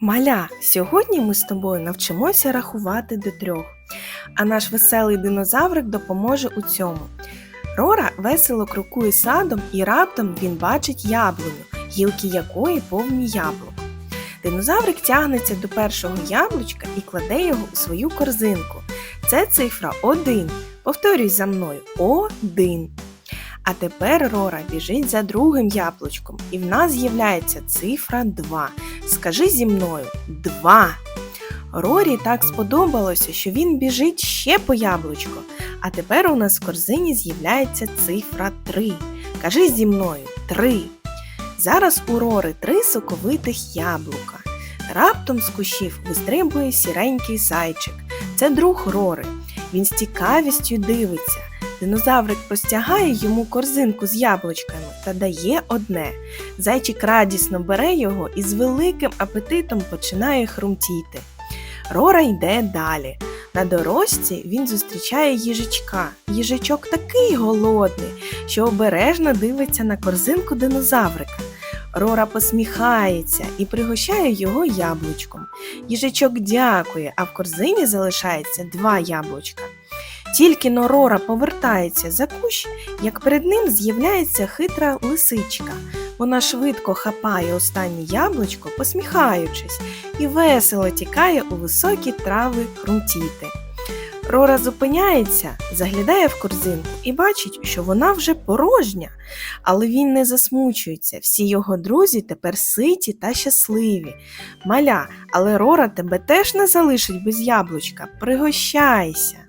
Маля, сьогодні ми з тобою навчимося рахувати до трьох, а наш веселий динозаврик допоможе у цьому. Рора весело крокує садом і раптом він бачить яблуню, гілки якої повні яблук. Динозаврик тягнеться до першого яблучка і кладе його у свою корзинку. Це цифра 1. Повторюй за мною один. А тепер Рора біжить за другим яблучком, і в нас з'являється цифра 2. Скажи зі мною два. Рорі так сподобалося, що він біжить ще по яблучко. А тепер у нас в корзині з'являється цифра 3. Кажи зі мною три. Зараз у Рори три соковитих яблука. Раптом з кущів вистрибує сіренький зайчик. Це друг Рори. Він з цікавістю дивиться. Динозаврик простягає йому корзинку з яблучками та дає одне. Зайчик радісно бере його і з великим апетитом починає хрумтіти. Рора йде далі. На дорожці він зустрічає їжачка. Їжачок такий голодний, що обережно дивиться на корзинку динозаврика. Рора посміхається і пригощає його яблучком. Їжачок дякує, а в корзині залишається два яблучка. Тільки но Рора повертається за кущ, як перед ним з'являється хитра лисичка. Вона швидко хапає останнє яблучко, посміхаючись, і весело тікає у високі трави хрумтіти. Рора зупиняється, заглядає в корзинку і бачить, що вона вже порожня, але він не засмучується. Всі його друзі тепер ситі та щасливі. Маля, але Рора тебе теж не залишить без яблучка. Пригощайся.